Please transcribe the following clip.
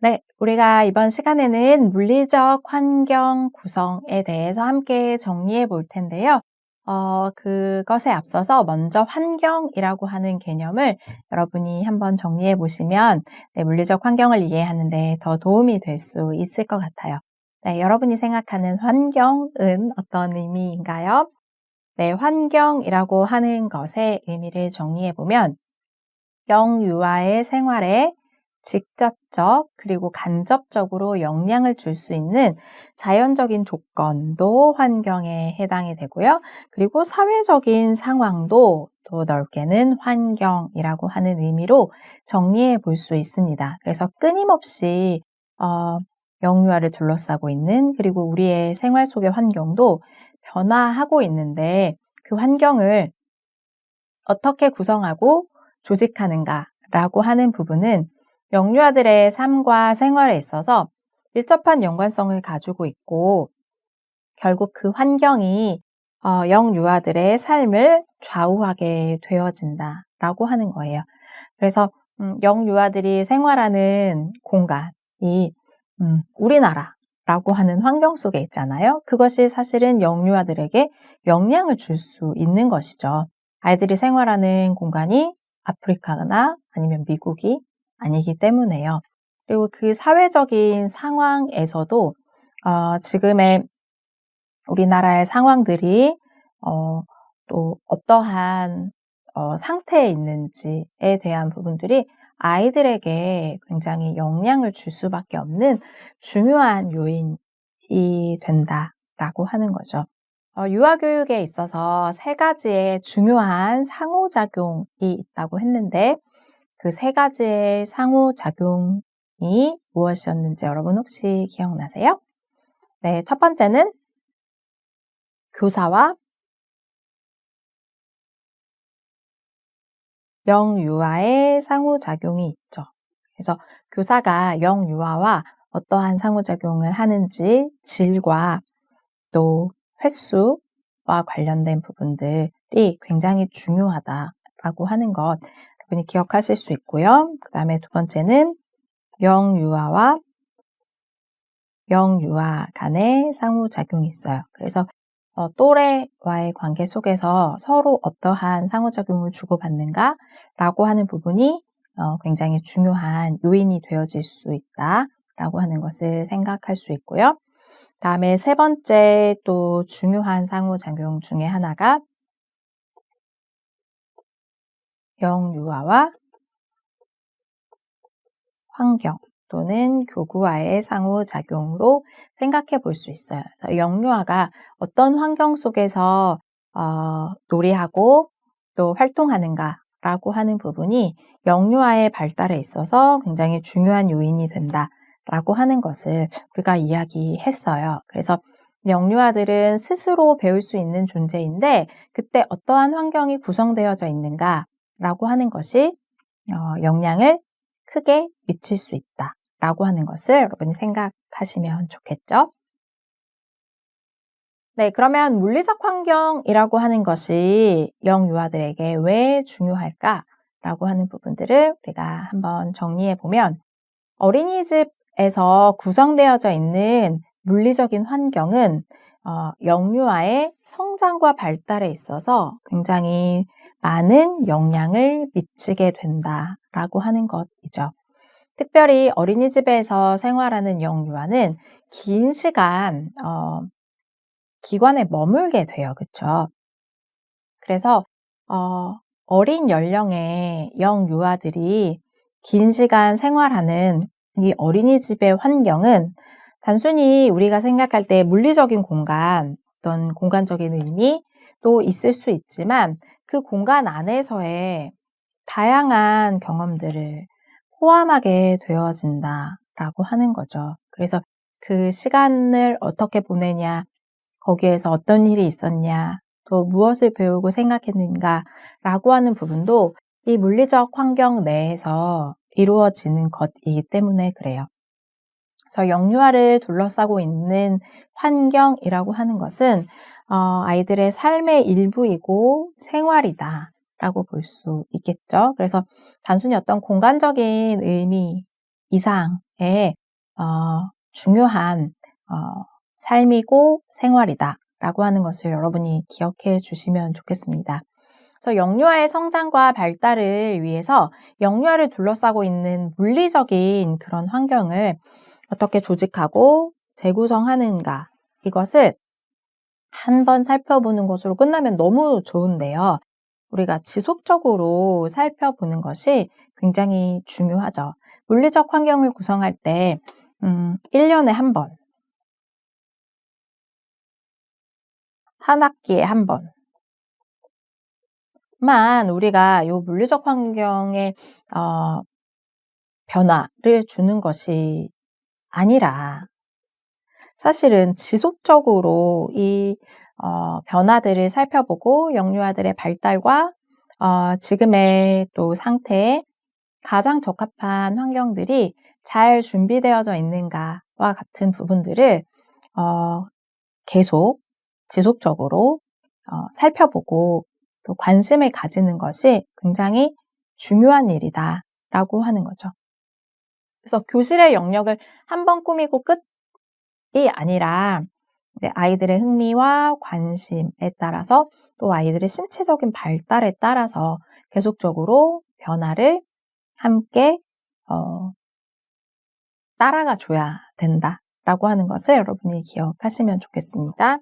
네, 우리가 이번 시간에는 물리적 환경 구성에 대해서 함께 정리해 볼 텐데요. 어, 그것에 앞서서 먼저 환경이라고 하는 개념을 여러분이 한번 정리해 보시면 네, 물리적 환경을 이해하는데 더 도움이 될 수 있을 것 같아요. 네, 여러분이 생각하는 환경은 어떤 의미인가요? 네, 환경이라고 하는 것의 의미를 정리해 보면 영유아의 생활에 직접적 그리고 간접적으로 영향을 줄 수 있는 자연적인 조건도 환경에 해당이 되고요. 그리고 사회적인 상황도 또 넓게는 환경이라고 하는 의미로 정리해 볼 수 있습니다. 그래서 끊임없이 어, 영유아를 둘러싸고 있는 그리고 우리의 생활 속의 환경도 변화하고 있는데 그 환경을 어떻게 구성하고 조직하는가라고 하는 부분은 영유아들의 삶과 생활에 있어서 밀접한 연관성을 가지고 있고 결국 그 환경이 어, 영유아들의 삶을 좌우하게 되어진다라고 하는 거예요. 그래서 음, 영유아들이 생활하는 공간이 음, 우리나라라고 하는 환경 속에 있잖아요. 그것이 사실은 영유아들에게 영향을 줄 수 있는 것이죠. 아이들이 생활하는 공간이 아프리카나 아니면 미국이 아니기 때문에요. 그리고 그 사회적인 상황에서도 어, 지금의 우리나라의 상황들이 어, 또 어떠한 어, 상태에 있는지에 대한 부분들이 아이들에게 굉장히 영향을 줄 수밖에 없는 중요한 요인이 된다라고 하는 거죠. 어, 유아교육에 있어서 세 가지의 중요한 상호작용이 있다고 했는데 그 세 가지의 상호작용이 무엇이었는지 여러분 혹시 기억나세요? 네, 첫 번째는 교사와 영유아의 상호작용이 있죠. 그래서 교사가 영유아와 어떠한 상호작용을 하는지 질과 또 횟수와 관련된 부분들이 굉장히 중요하다라고 하는 것 여러분이 기억하실 수 있고요. 그 다음에 두 번째는 영유아와 영유아 간의 상호작용이 있어요. 그래서 어, 또래와의 관계 속에서 서로 어떠한 상호작용을 주고받는가라고 하는 부분이 어, 굉장히 중요한 요인이 되어질 수 있다라고 하는 것을 생각할 수 있고요. 다음에 세 번째 또 중요한 상호작용 중에 하나가 영유아와 환경 또는 교구와의 상호작용으로 생각해 볼 수 있어요. 영유아가 어떤 환경 속에서 어, 놀이하고 또 활동하는가라고 하는 부분이 영유아의 발달에 있어서 굉장히 중요한 요인이 된다라고 하는 것을 우리가 이야기했어요. 그래서 영유아들은 스스로 배울 수 있는 존재인데 그때 어떠한 환경이 구성되어져 있는가 라고 하는 것이 어, 영향을 크게 미칠 수 있다. 라고 하는 것을 여러분이 생각하시면 좋겠죠? 네, 그러면 물리적 환경이라고 하는 것이 영유아들에게 왜 중요할까 라고 하는 부분들을 우리가 한번 정리해 보면 어린이집에서 구성되어져 있는 물리적인 환경은 어, 영유아의 성장과 발달에 있어서 굉장히 많은 영향을 미치게 된다라고 하는 것이죠. 특별히 어린이집에서 생활하는 영유아는 긴 시간 어, 기관에 머물게 돼요. 그렇죠? 그래서 어, 어린 연령의 영유아들이 긴 시간 생활하는 이 어린이집의 환경은 단순히 우리가 생각할 때 물리적인 공간, 어떤 공간적인 의미 도 있을 수 있지만 그 공간 안에서의 다양한 경험들을 포함하게 되어진다라고 하는 거죠. 그래서 그 시간을 어떻게 보내냐, 거기에서 어떤 일이 있었냐, 또 무엇을 배우고 생각했는가라고 하는 부분도 이 물리적 환경 내에서 이루어지는 것이기 때문에 그래요. 그래서 영유아를 둘러싸고 있는 환경이라고 하는 것은 어, 아이들의 삶의 일부이고 생활이다. 라고 볼 수 있겠죠. 그래서 단순히 어떤 공간적인 의미 이상의 어, 중요한 어, 삶이고 생활이다 라고 하는 것을 여러분이 기억해 주시면 좋겠습니다. 그래서 영유아의 성장과 발달을 위해서 영유아를 둘러싸고 있는 물리적인 그런 환경을 어떻게 조직하고 재구성하는가 이것을 한 번 살펴보는 것으로 끝나면 너무 좋은데요. 우리가 지속적으로 살펴보는 것이 굉장히 중요하죠. 물리적 환경을 구성할 때, 음, 1년에 한 번, 한 학기에 한 번, 만 우리가 이 물리적 환경에 어, 변화를 주는 것이 아니라 사실은 지속적으로 이 어, 변화들을 살펴보고 영유아들의 발달과 어, 지금의 또 상태에 가장 적합한 환경들이 잘 준비되어져 있는가와 같은 부분들을 어, 계속 지속적으로 어, 살펴보고 또 관심을 가지는 것이 굉장히 중요한 일이다라고 하는 거죠. 그래서 교실의 영역을 한 번 꾸미고 끝이 아니라 아이들의 흥미와 관심에 따라서 또 아이들의 신체적인 발달에 따라서 계속적으로 변화를 함께 어, 따라가 줘야 된다라고 하는 것을 여러분이 기억하시면 좋겠습니다.